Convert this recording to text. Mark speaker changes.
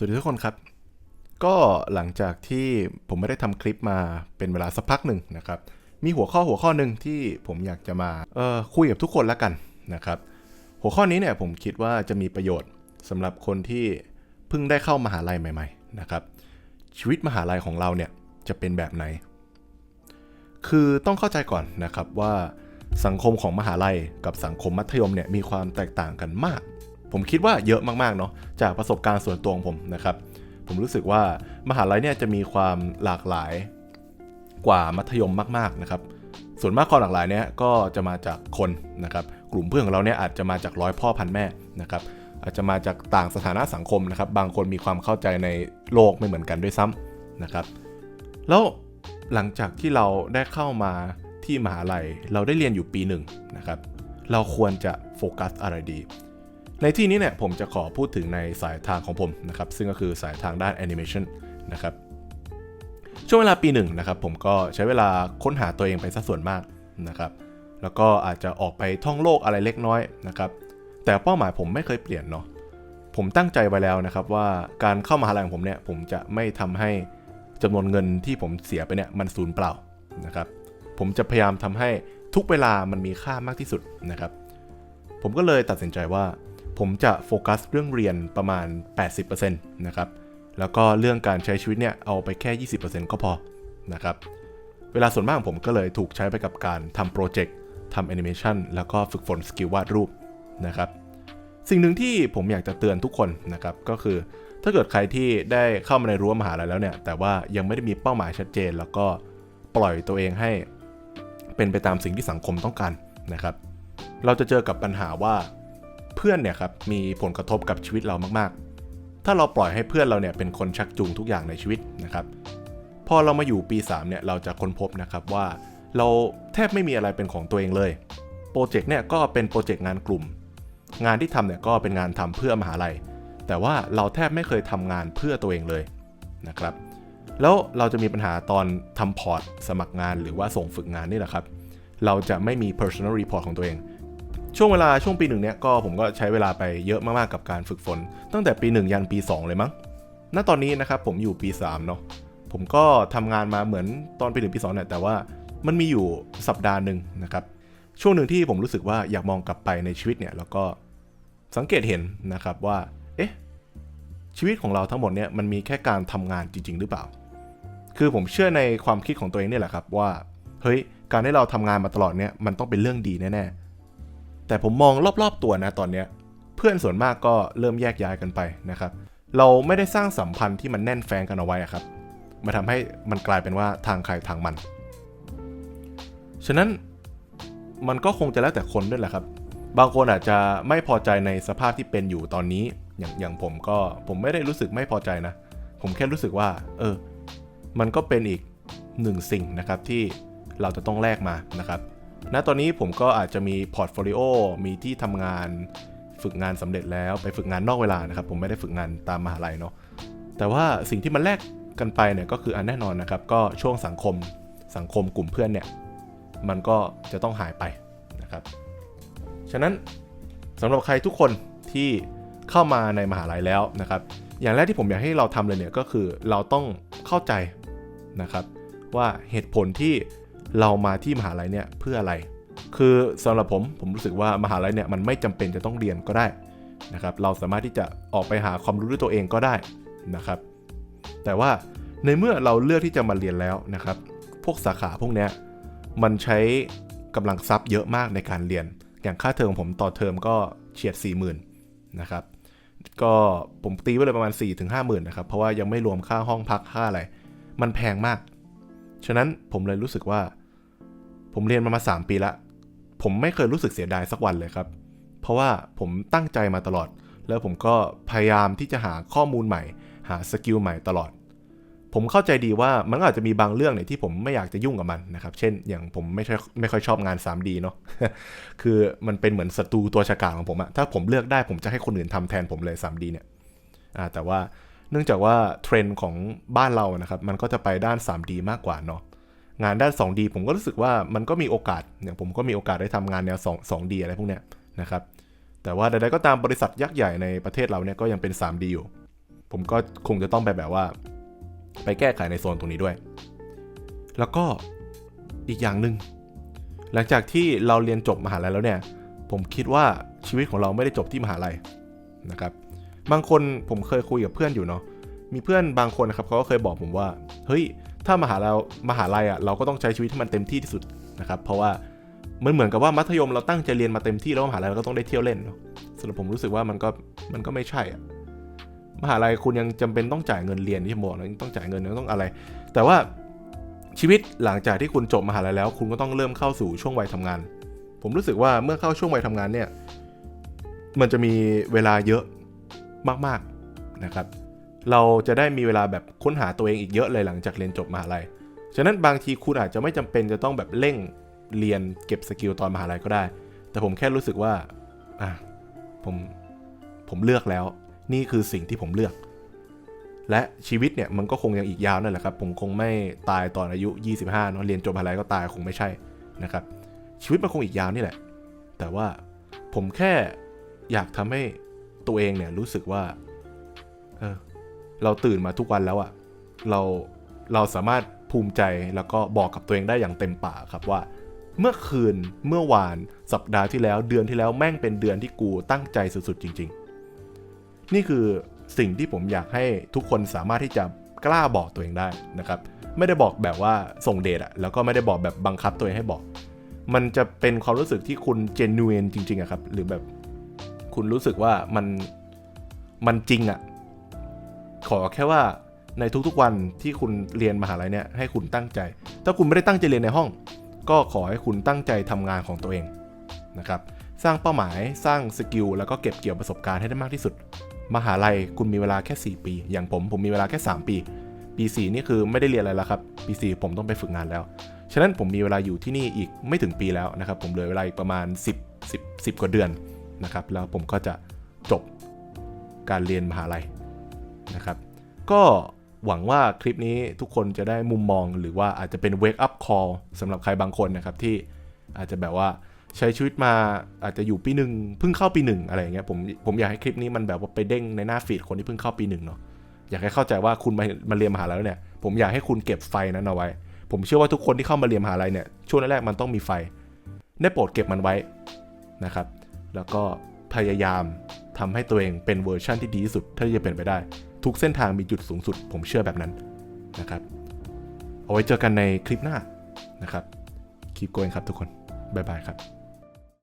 Speaker 1: สวัสดีทุกคนครับ ก็หลังจากที่ผมไม่ได้ทำคลิปมาเป็นเวลาสักพักหนึ่งนะครับ มีหัวข้อหัวข้อหนึ่งที่ผมอยากจะมาคุยกับทุกคนแล้วกันนะครับ หัวข้อนี้เนี่ยผมคิดว่าจะมีประโยชน์สำหรับคนที่เพิ่งได้เข้ามหาลัยใหม่ ๆ นะครับ ชีวิตมหาลัยของเราเนี่ยจะเป็นแบบไหน คือต้องเข้าใจก่อนนะครับว่าสังคมของมหาลัยกับสังคมมัธยมเนี่ยมีความแตกต่างกันมาก ผมคิดว่าเยอะมากๆเนาะจากประสบการณ์ส่วนตัวของผมนะครับ ผมรู้สึกว่ามหาลัยเนี่ยจะมีความหลากหลายกว่ามัธยมมากๆนะครับ ส่วนมากความหลากหลายเนี่ยก็จะมาจากคนนะครับ กลุ่มเพื่อนของเราเนี่ยอาจจะมาจากร้อยพ่อพันแม่นะครับ อาจจะมาจากต่างสถานะสังคมนะครับ บางคนมีความเข้าใจในโลกไม่เหมือนกันด้วยซ้ำนะครับ แล้วหลังจากที่เราได้เข้ามาที่มหาลัย เราได้เรียนอยู่ปีหนึ่งนะครับ เราควรจะโฟกัสอะไรดี ในที่นี้เนี่ยผมจะขอพูดถึงในสายทางของผมนะครับซึ่งก็คือสายทางด้านแอนิเมชันนะครับช่วงเวลาปีหนึ่งนะครับผมก็ใช้เวลาค้นหาตัวเองไปสัส่วนมากนะครับแล้วก็อาจจะออกไปท่องโลกอะไรเล็กน้อยนะครับแต่เป้าหมายผมไม่เคยเปลี่ยนเนาะผมตั้งใจไว้แล้วนะครับว่าการเข้ามาหาลัยของผมเนี่ยผมจะไม่ทำให้จำนวนเงินที่ผมเสียไปเนี่ยมันสูญเปล่านะครับผมจะพยายามทำให้ทุกเวลามันมีค่ามากที่สุดนะครับ ผมก็เลยตัดสินใจว่า ผมจะโฟกัสเรื่องเรียนประมาณ 80%นะครับ แล้วก็เรื่องการใช้ชีวิตเนี่ยเอาไปแค่ 20%ก็พอนะครับ เวลาส่วนมากของผมก็เลยถูกใช้ไปกับการทำโปรเจกต์ทำแอนิเมชันแล้วก็ฝึกฝนสกิลวาดรูปนะครับ สิ่งหนึ่งที่ผมอยากจะเตือนทุกคนนะครับก็คือถ้าเกิดใครที่ได้เข้ามาในรั้วมหาลัยแล้วเนี่ย แต่ว่ายังไม่ได้มีเป้าหมายชัดเจน แล้วก็ปล่อยตัวเองให้เป็นไปตามสิ่งที่สังคมต้องการนะครับ เราจะเจอกับปัญหาว่า เพื่อนเนี่ยครับมีผลกระทบกับชีวิตเรามากๆ ถ้าเราปล่อยให้เพื่อนเราเนี่ยเป็นคนชักจูงทุกอย่างในชีวิตนะครับ พอเรามาอยู่ปี 3 เนี่ยเราจะค้นพบนะครับว่าเราแทบไม่มีอะไรเป็นของตัวเองเลย โปรเจกต์เนี่ยก็เป็นโปรเจกต์งานกลุ่ม งานที่ทำเนี่ยก็เป็นงานทำเพื่อมหาลัย แต่ว่าเราแทบไม่เคยทำงานเพื่อตัวเองเลยนะครับ แล้วเราจะมีปัญหาตอนทำพอร์ตสมัครงานหรือว่าส่งฝึกงานนี่แหละครับ เราจะไม่มี personal report ของตัวเอง ช่วงเวลาช่วงปีหนึ่งเนี่ยก็ผมก็ใช้เวลาไปเยอะมากๆกับการฝึกฝน ตั้งแต่ปี1ยันปี 2 เลยมั้ง ณ ตอนนี้นะครับผมอยู่ปี3เนาะ ผมก็ทำงานมาเหมือนตอนปีหนึ่งปี2เนี่ยแต่ว่ามันมีอยู่สัปดาห์หนึ่งนะครับ ช่วงหนึ่งที่ผมรู้สึกว่าอยากมองกลับไปในชีวิตเนี่ยแล้วก็สังเกตเห็นนะครับว่า เอ๊ะ ชีวิตของเราทั้งหมดเนี่ยมันมีแค่การทำงานจริง ๆ หรือเปล่า คือผมเชื่อในความคิดของตัวเองเนี่ยแหละครับว่า เฮ้ย การที่เราทำงานมาตลอดเนี่ยมันต้องเป็นเรื่องดีแน่ๆ แต่ผมมองรอบๆตัวนะตอนเนี้ยเพื่อนส่วนมากก็เริ่มแยกย้ายกันไปนะครับ เราไม่ได้สร้างสัมพันธ์ที่มันแน่นแฟนกันเอาไว้อะครับมาทำให้มันกลายเป็นว่าทางใครทางมัน ฉะนั้นมันก็คงจะแล้วแต่คนด้วยแหละครับ บางคนอาจจะไม่พอใจในสภาพที่เป็นอยู่ตอนนี้ อย่างอย่างผมก็ผมไม่ได้รู้สึกไม่พอใจนะ ผมแค่รู้สึกว่า เออ มันก็เป็นอีกหนึ่งสิ่งนะครับที่เราจะต้องแลกมานะครับ ณตอนนี้ผมก็อาจจะมีพอร์ตโฟลิโอมีที่ทำงานฝึกงานสำเร็จแล้วไปฝึกงานนอกเวลานะครับ ผมไม่ได้ฝึกงานตามมหาลัยเนาะแต่ว่าสิ่งที่มันแลกกันไปเนี่ยก็คืออันแน่นอนนะครับ ก็ช่วงสังคมสังคมกลุ่มเพื่อนเนี่ย มันก็จะต้องหายไปนะครับ ฉะนั้นสำหรับใครทุกคนที่เข้ามาในมหาลัยแล้วนะครับ อย่างแรกที่ผมอยากให้เราทำเลยเนี่ยก็คือเราต้องเข้าใจนะครับ ว่าเหตุผลที่ เรามาที่มหาลัยเนี่ยเพื่ออะไร คือสำหรับผมผมรู้สึกว่ามหาลัยเนี่ยมันไม่จำเป็นจะต้องเรียนก็ได้นะครับ เราสามารถที่จะออกไปหาความรู้ด้วยตัวเองก็ได้นะครับ แต่ว่าในเมื่อเราเลือกที่จะมาเรียนแล้วนะครับ พวกสาขาพวกเนี้ยมันใช้กำลังทรัพย์เยอะมากในการเรียน อย่างค่าเทอมของผมต่อเทอมก็เฉียด 4 0,000นะครับ ก็ผมตีไว้เลยประมาณ 4-5ถึงห้าหมื่นนะครับ เพราะว่ายังไม่รวมค่าห้องพักค่าอะไร มันแพงมาก ฉะนั้นผมเลยรู้สึกว่า ผมเรียนมามา 3 ปีละ ผมไม่เคยรู้สึกเสียดายสักวันเลยครับ เพราะว่าผมตั้งใจมาตลอด แล้วผมก็พยายามที่จะหาข้อมูลใหม่ หาสกิลใหม่ตลอด ผมเข้าใจดีว่ามันอาจจะมีบางเรื่องเนี่ยที่ผมไม่อยากจะยุ่งกับมันนะครับ เช่น อย่างผมไม่ใช่ไม่ค่อยชอบงาน 3D เนาะ คือมันเป็นเหมือนศัตรูตัวฉกาจของผมอะถ้าผมเลือกได้ผมจะให้คนอื่นทำแทนผมเลย 3D เนี่ยแต่ว่าเนื่องจากว่าเทรนด์ของบ้านเรานะครับ มันก็จะไปด้าน 3D มากกว่าเนาะ งานด้าน 2D ผมก็รู้สึกว่ามันก็มีโอกาสอย่างผมก็มีโอกาสได้ทำงานแนว2 2D อะไรพวกเนี้ยนะครับแต่ว่าใดๆก็ตามบริษัทยักษ์ใหญ่ในประเทศเราเนี่ยก็ยังเป็น 3D อยู่ ผมก็คงจะต้องไปแบบว่า ไปแก้ไขในโซนตรงนี้ด้วย แล้วก็อีกอย่างหนึ่งหลังจากที่เราเรียนจบมหาลัยแล้วเนี่ย ผมคิดว่าชีวิตของเราไม่ได้จบที่มหาลัยนะครับ บางคนผมเคยคุยกับเพื่อนอยู่เนาะมีเพื่อนบางคนนะครับเขาก็เคยบอกผมว่า เฮ้ย ถ้ามหาลัยมหาลัยอะเราก็ต้องใช้ชีวิตที่มันเต็มที่ที่สุดนะครับ เพราะว่ามันเหมือนกับว่ามัธยมเราตั้งใจเรียนมาเต็มที่แล้วมหาลัยเราก็ต้องได้เที่ยวเล่นเนาะสำหรับผมรู้สึกว่ามันก็มันก็ไม่ใช่อะมหาลัยคุณยังจำเป็นต้องจ่ายเงินเรียนที่ผมบอกนะต้องจ่ายเงินต้องอะไร แต่ว่าชีวิตหลังจากที่คุณจบมหาลัยแล้ว คุณก็ต้องเริ่มเข้าสู่ช่วงวัยทำงาน ผมรู้สึกว่าเมื่อเข้าช่วงวัยทำงานเนี่ย มันจะมีเวลาเยอะมากๆนะครับ เราจะได้มีเวลาแบบค้นหาตัวเองอีกเยอะเลยหลังจากเรียนจบมหาลัย ฉะนั้นบางทีคุณอาจจะไม่จำเป็นจะต้องแบบเร่งเรียนเก็บสกิลตอนมหาลัยก็ได้ แต่ผมแค่รู้สึกว่าอะผมผมเลือกแล้ว นี่คือสิ่งที่ผมเลือก และชีวิตเนี่ยมันก็คงยังอีกยาวนั่นแหละครับ ผมคงไม่ตายตอนอายุ 25เนอะเรียนจบมหาลัยก็ตายคงไม่ใช่นะครับ ชีวิตมันคงอีกยาวนี่แหละ แต่ว่าผมแค่อยากทำให้ตัวเองเนี่ยรู้สึกว่าเออ เราตื่นมาทุกวันแล้วอะเราเราสามารถภูมิใจแล้วก็บอกกับตัวเองได้อย่างเต็มปากครับว่า เมื่อคืนเมื่อวานสัปดาห์ที่แล้วเดือนที่แล้วแม่งเป็นเดือนที่กูตั้งใจสุดๆจริง ๆ นี่คือสิ่งที่ผมอยากให้ทุกคนสามารถที่จะกล้าบอกตัวเองได้นะครับ ไม่ได้บอกแบบว่าส่งเดทอะแล้วก็ไม่ได้บอกแบบบังคับตัวเองให้บอก มันจะเป็นความรู้สึกที่คุณเจน u นจริงๆอะครับ หรือแบบคุณรู้สึกว่ามันมันจริงอะ ขอแค่ว่าในทุกๆวันที่คุณเรียนมหาลัยเนี่ยให้คุณตั้งใจ ถ้าคุณไม่ได้ตั้งใจเรียนในห้อง ก็ขอให้คุณตั้งใจทำงานของตัวเองนะครับสร้างเป้าหมายสร้างสกิลแล้วก็เก็บเกี่ยวประสบการณ์ให้ได้มากที่สุด มหาลัยคุณมีเวลาแค่ 4 ปี อย่างผมผมมีเวลาแค่ 3 ปี ปี 4 นี่คือไม่ได้เรียนอะไรแล้วครับ ปี 4 ผมต้องไปฝึกงานแล้ว ฉะนั้นผมมีเวลาอยู่ที่นี่อีกไม่ถึงปีแล้วนะครับ ผมเหลือเวลาอีกประมาณ 10 10 10 กว่าเดือนนะครับ แล้วผมก็จะจบการเรียนมหาลัย นะครับ ก็หวังว่าคลิปนี้ทุกคนจะได้มุมมองหรือว่าอาจจะเป็น wake up call สำหรับใครบางคนนะครับที่อาจจะแบบว่าใช้ชีวิตมาอาจจะอยู่ปีหนึ่งเพิ่งเข้าปีหนึ่งอะไรอย่างเงี้ยผมผมอยากให้คลิปนี้มันแบบว่าไปเด้งในหน้าฟีดคนที่เพิ่งเข้าปีหนึ่งเนาะอยากให้เข้าใจว่าคุณมามาเรียนมหาลัยแล้วเนี่ยผมอยากให้คุณเก็บไฟนั้นเอาไว้ ผมเชื่อว่าทุกคนที่เข้ามาเรียนมหาลัยเนี่ยช่วงแรกๆมันต้องมีไฟ ได้โปรดเก็บมันไว้นะครับ แล้วก็พยายามทำให้ตัวเองเป็นเวอร์ชั่นที่ดีที่สุดเท่าที่จะเป็นไปได้ ทุกเส้นทางมีจุดสูงสุด ผมเชื่อแบบนั้นนะครับ เอาไว้เจอกันในคลิปหน้านะครับคลิปโกงครับทุกคน บ๊ายบายครับ